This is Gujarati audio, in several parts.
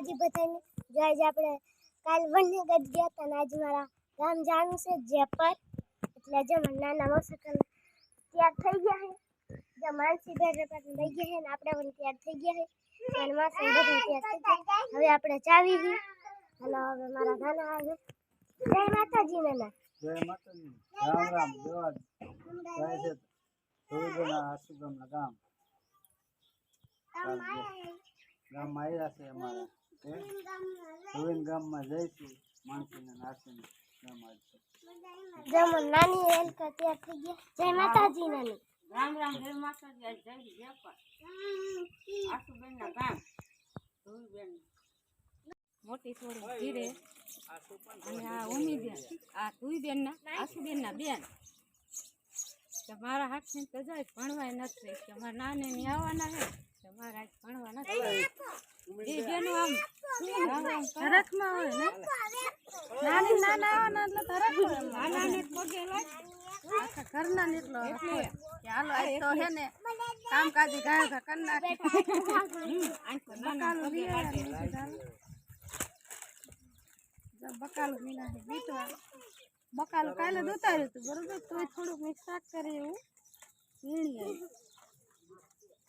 માતાજી બધાને જો આજે આપણે કાલ વનગઢ ગયા હતા ને આજે મારા ગામ જવાનું છે જેપર એટલે આજે મારા નાના મોસકલ તૈયાર થઈ ગયા છે જો માનસી બેન પણ લઈ ગયા છે ને આપણે પણ તૈયાર થઈ ગયા છે અને માસી બધા તૈયાર થઈ ગયા હવે આપણે ચાવી ગઈ અને હવે મારા નાના આવે જય માતાજી નાના જય માતાજી રામ રામ દેવાજ જય છે ધોળીના આશુગામના ગામ ગામમાં આવ્યા છે અમારા ધોળીન ગામમાં જઈશું માણસીને નાસીને ગામ આવશે નાની એલકા તૈયાર થઈ ગયા. જય માતાજી નાની. રામ રામ જય માતાજી આજ જઈ વેપાર આશુબેન ના ગામ. ધોળીબેન. મોટી થોડી ધીરે. અને આ ઉમીબેન આ ધુઈબેન ના બેન. તો મારા હાથ તો જાય ભણવાય નથી. કે મારા નાને ની આવવાના હે તો મારા ભણવા નથી એ બેનો આમ ધરકમાં હોય ને નાની નાના આવવાના એટલે ધરક નાના ને પગે આખા ઘરના નીકળો. એટલે કે આજ તો હે ને કામકાજી ગાય ઘા કર નાખે. બકાલું મીના બીટવા બકાલું કાલે જ ઉતાર્યું હતું બરોબર? તોય થોડુંક મિક્સ શાક કરે એવું. વીણી આવી.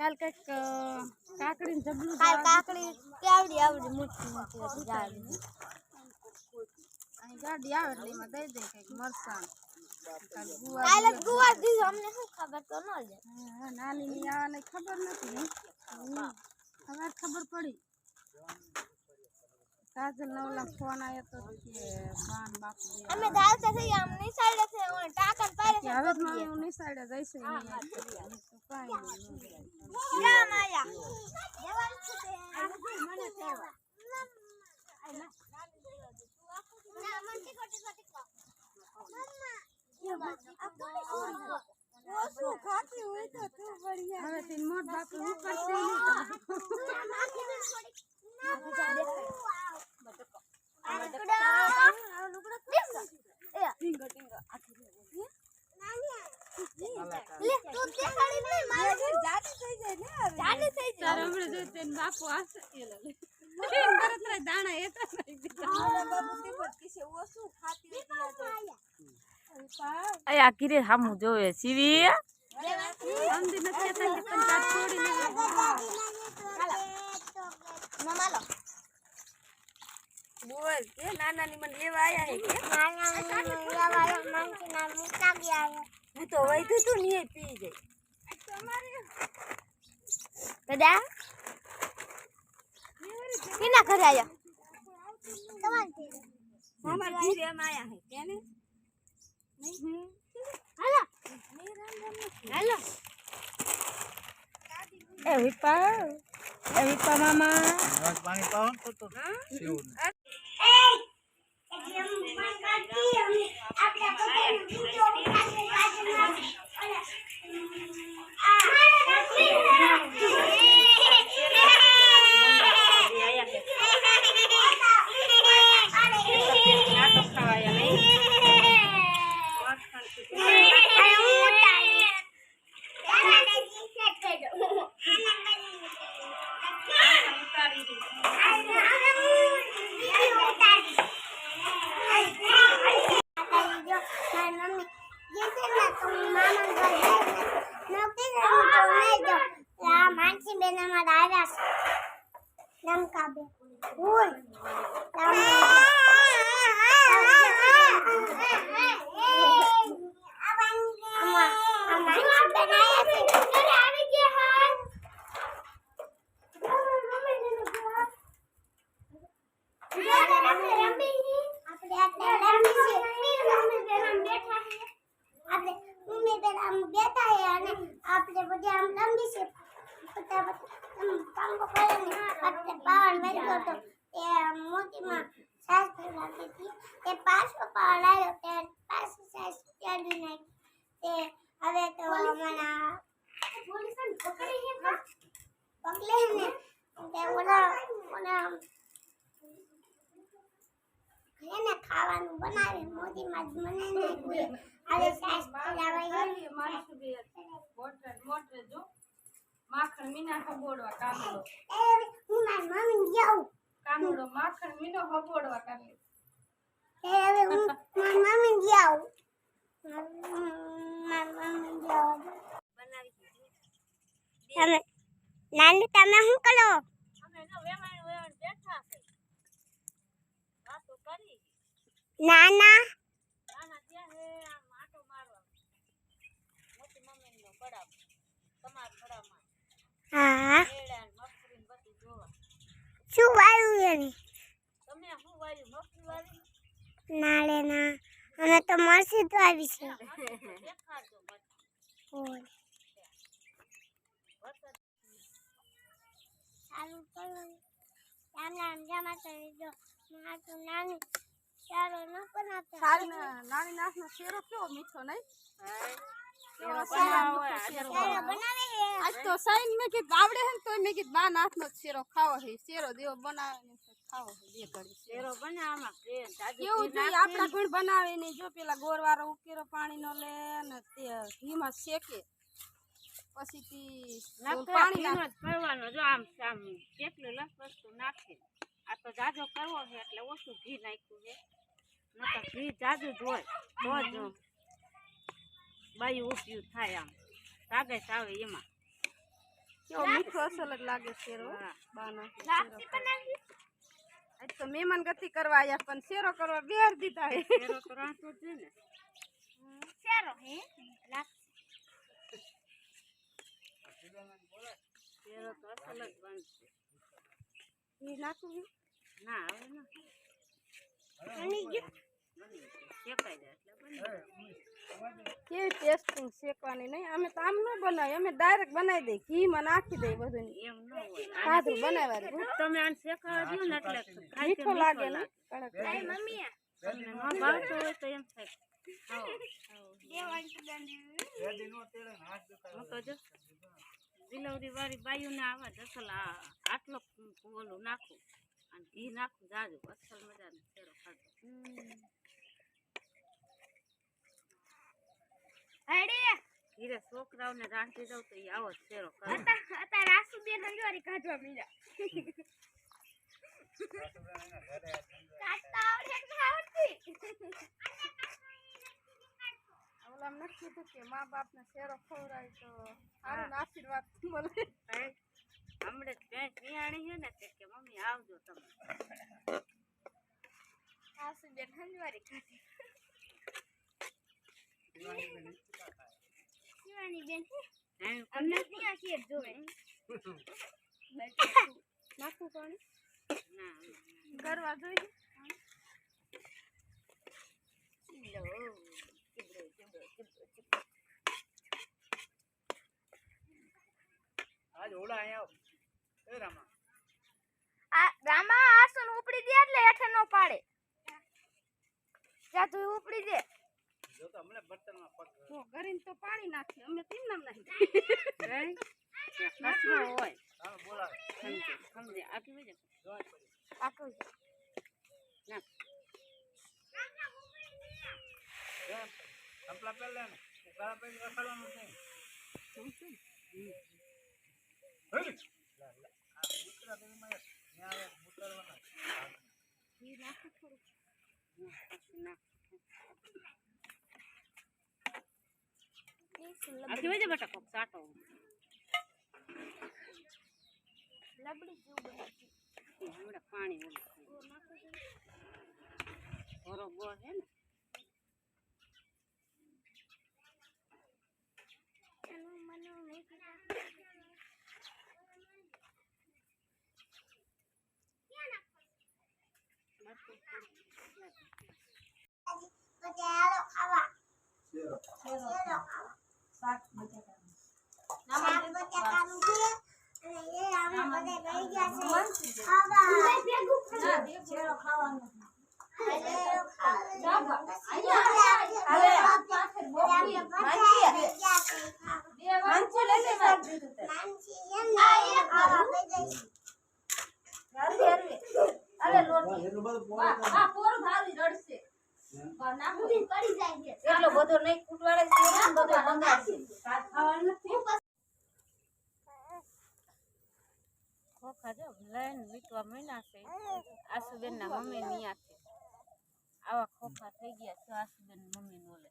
કાલ કંઈક કાકડીને જબલું કાલ કાકડી કેવડી આવડી મોટી મોટી હતી જાડી અહીં ગાડી આવે એટલે એમાં દઈ દે કંઈક મરસાણ. કાલ ગુવાર દીધું અમને શું ખબર તો ન જ નાની ની આવવાને ખબર નથી હમ. ખબર પડી. કાજલ ના ઓલા ફોન આવ્યો તો કે બાન બાપુ બે અમે દાલતા થઈ આમ નિસાડે છે ઓને ટાકન પારે કે હવે જ મારે હું નિસાડે જઈશે નહીં આજ તો કાંઈ નહીં રામ આયા દેવાલ છે તે મને ફેરવા ના મને ખોટી ખોટી કહો મમ્મા ઓછું ખાતી હોય તો તું બઢિયા હવે તે મોટ બાપુ હું કરશે નહીં તારે હમણાં જો તેને બાપુ દાણા એ તો આ કીરે સામું જોવે. સીવી સમજી નથી કહેતા કે તને તાર છોડીને બોલ કે નાના ની મને લેવા આયા હે કે હું તો વૈધુ તું નહીં પી જાય દાદા કેના ઘરે આયા? મામા ઘીરે એમ આયા હે કેને હાલો. હાલો. એ વિપા એ વિપા મામા. પાણી પાવો તો તો શિવને. માનસી આમ લંબી છે? ફટાફટ પાંખો કરીને આપણે પાવર મેળવ્યો હતો તે મોતીમાં સાસ ફેલાવી હતી તે પાછો પાવર આવ્યો તે પાછી સાસ ચાલી નાખી તે હવે તો મને પકડે ને. તે ઓલા ઓલા એને ખાવાનું બનાવે જ મને સાસ ગઈ. મોટર જો. માખણ મીના ખબોડવા કામડો. એ હું મારી મમ્મી જાઉં કામડો માખણ મીનો હબોડવા કાઢે એ હવે હું મારી મમ્મી મારી તમે નાની તમે શું કરો અમે જો વેવાણ વેવાણ બેઠા છે વાતો કરી નાના નાના ત્યાં હે આમ આટો મારવા મોટી મમ્મીનો બડાવ તમારા બડામાં હા કેળા ને ને જોવા શું વાયું એને? વાળી નાળે ના. અમે તો મરસી તો આવી છે. સારું કરો રામ રામ જમા કરી દો મારું નાની સારો ન બનાવતા નાની નાખનો શેરો કેવો મીઠો નહીં શેરો બનાવો હોય, આજે સારો બનાવે છે. આજ તો સાઈન મેં કીધું આવડે હે ને તો મેં કીધું બા નાથનો જ શેરો ખાવો છે શેરો દેવો બનાવે ને ખાવો છે બે ઘડી શેરો બનાવવામાં પ્રેમ જાજુ કેવું ઘી જોઈએ નાખે નાખે આપણા ઘણ બનાવે ને જો પેલા ગોરવાળો ઉકેરો પાણીનો લે ને તે ઘીમાં શેકે પછી તી નાખે, પાણી ઘીનો નાખે જ કરવાનો જો આમ આમ કેટલું લસ વસ્તુ નાખે આ તો જાજો કરવો છે એટલે ઓછું ઘી નાખ્યું છે. નકર ઘી જાજુ જ હોય તો જ બાયું ઉપયોગ થાય આમ. સાગે આવે એમાં. કેવો મીઠો અસલ જ લાગે શેરો. આજ તો મહેમાન ગતિ કરવા આવ્યા પણ શેરો કરવા બેર દીધા હે શેરો તો રાંધવો જ ને. હે? શેરો તો અસલ જ બનશે. ઘી નાખું ના આવે ના બની ગયું શેકાઈ જાય એટલે બની જાય. કેવી ટેસ્ટિંગ શેકવાની નહીં? અમે તો આમ ન અમે ડાયરેક્ટ બનાવી દઈએ. ઘીમાં નાખી દઈએ બધું. એમ ન સાદું બનાવવાનું. તમે આને શેકાવા દો ને એટલે મીઠો લાગે ને? કડક. તમને ભાવતો હોય તો એમ થાય. ખાઓ રેડી નો વાળી આવા જ અસલ આટલો ઓલું નાખું. અને ઘી નાખું જાજુ અસલ મજાનો શેરો ખાધો. ધીરે છોકરાઓને રાંધી દઉં તો એ આવો જ શેરો કરે અત્યારે આસુ બેન હંજવારી કાઢવા મીડા. કાઢતા આવડે કે આવડતી? ઓલામ નથી કીધું કે મા બાપને શેરો ખવડાય તો સારું આશીર્વાદ મળે. હમણાં ભેંસ નિહાળી છે ને તે કે મમ્મી આવજો તમે. સાસુ બેન હંજવારી ખાતી શિવાની બેન અમને નહીં આખી એક જોવે. નાખું કોણ? ના કરવા જોઈએ આજ ઓલા અહીંયા આવ. એ રામા આ રામા આસન ઉપડી દે એટલે હેઠે નો પાડે જા તું ઉપડી દે જો તો હમણાં બર્તનમાં પગ જો ગરીને તો પાણી નાખીએ અમે તેમ નામ કચરો હોય. સમજે આખી વજે. આખું ના કેમ? થંભલા પહેલા ને. ઉકાળા પછી રખડવાનું નહીં. હે? લા, લા. આ કૂતરા દેવીમાં એક ન્યા આવે મૂતરવાના. ના આખી વજે બેટા કોક સાટો લબડી જેવું બનાવી એ હમણાં એટલું બધું નહીં ને બધો બંગાળ ખોખા જો લઈને વીટવા મહિના છે. આસુબેનના મમ્મી નિયા આવા ખોખા થઈ ગયા છે આસુબેન મમ્મી નો લે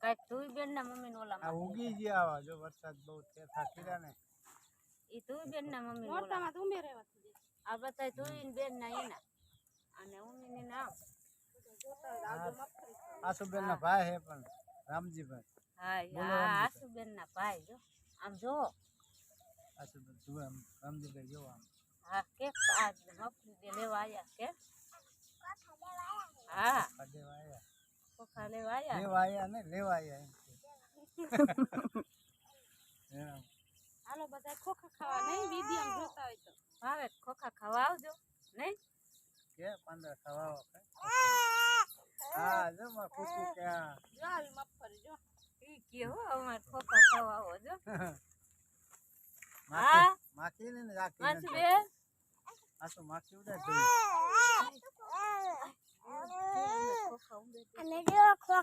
કાંઈક તુઈબેન ના મમ્મી નો આ ઉગી ગયા આવા જો વરસાદ બહુ થેથા કર્યા ને. એ તુઈબેન ના મમ્મી નો ઓલા આ બધા તુઈન બેન ના એના. અને ઉમીની નામ. આસુબેન ભાઈ હે પણ રામજીભાઈ. હા ઈ બોલો આ રામજી. આસુબેન ના ભાઈ જો. આમ જો જુએ આમ રામજીભાઈ જો આમ હા કે આ મફરી દે લેવા આવ્યા કે? હા. કાઢે વાયા ખોખા લેવા આવ્યા લેવા આયા ને લેવા આવ્યા એમ. હાલો બધા ખોખા ખાવા નહીં? વીડિયો જોતા હોય તો. ભાવે ખોખા ખાવા આવજો. નહીં? કે પાંદડા ખાવા આવો? હા જો માર કુકુ કે જો આવી મગફળી જો. ઈ કે હો અમારે ખોખા ખાવા આવો જો. હા? માખી ને રાખી બે આ તો માખી ઉડે ખોખા અને જો છે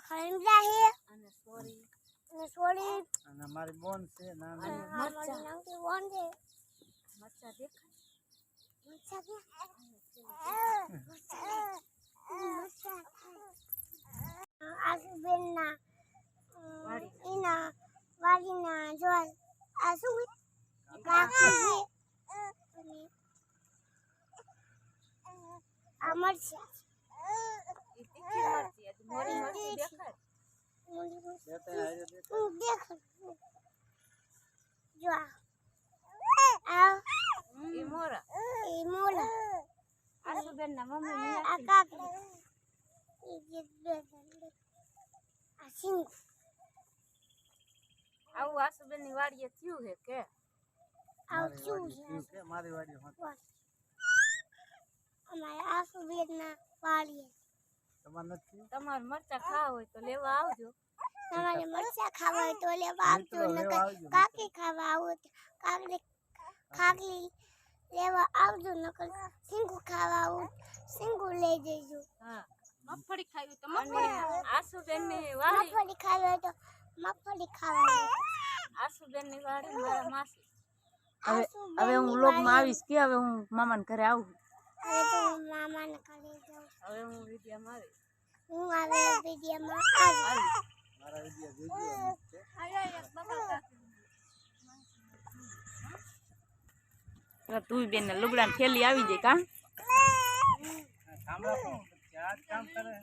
અને સોરી. અને સોળી અને મારી બોન છે નાની. બોન છે. મરચા દેખાય? મચ્છા ક્યાં? મચ્છા. મચ્છા. આસુબેનના અમ, એના વાડીના જો આ શું કાકી છે અને આ મરચાં ઈ તીખી મરચી હતી મોરી મરચી દેખાય બે ત્રણ હારે દેખાય. હું દેખ જો આ. આ ઈ મોરા એ મોલા આસુબેન ના મમ્મી આ નિયા કાકી એ જે બે દંડે. આ સિંગ આવું આસુબેનની વાડીએ થયું છે કે મારી વાડી હોત. અમારે આસુબેનના વાડીએ તમારે નથી? તમારે મરચા ખાવા હોય તો લેવા આવજો તમારે મરચા ખાવા હોય તો લેવા આવજો કાકી ખાવા આવો કાકડી ખાકલી લેવા આવજો નકર સિંગુ ખાવા આવું સિંગુ લઈ જજો હા મગફળી ખાવી તો મગફળી આસુબેનની વાડી મગફળી ખાવી તો મગફળી ખાવા આસુબેનની વાડી મારા માસી. હવે હવે હું વ્લોગમાં આવીશ કે હવે હું મામાને ઘરે આવું? હવે તો હું મામાને ઘરે જાઉં. હવે હું વિડીયોમાં આવીશ. હું હવે વિડીયોમાં આવી આવીશ. મારા વિદ્યા જોજો એમ છે. તું બેન લુગડા થેલી આવી જાય કા? કામ કરે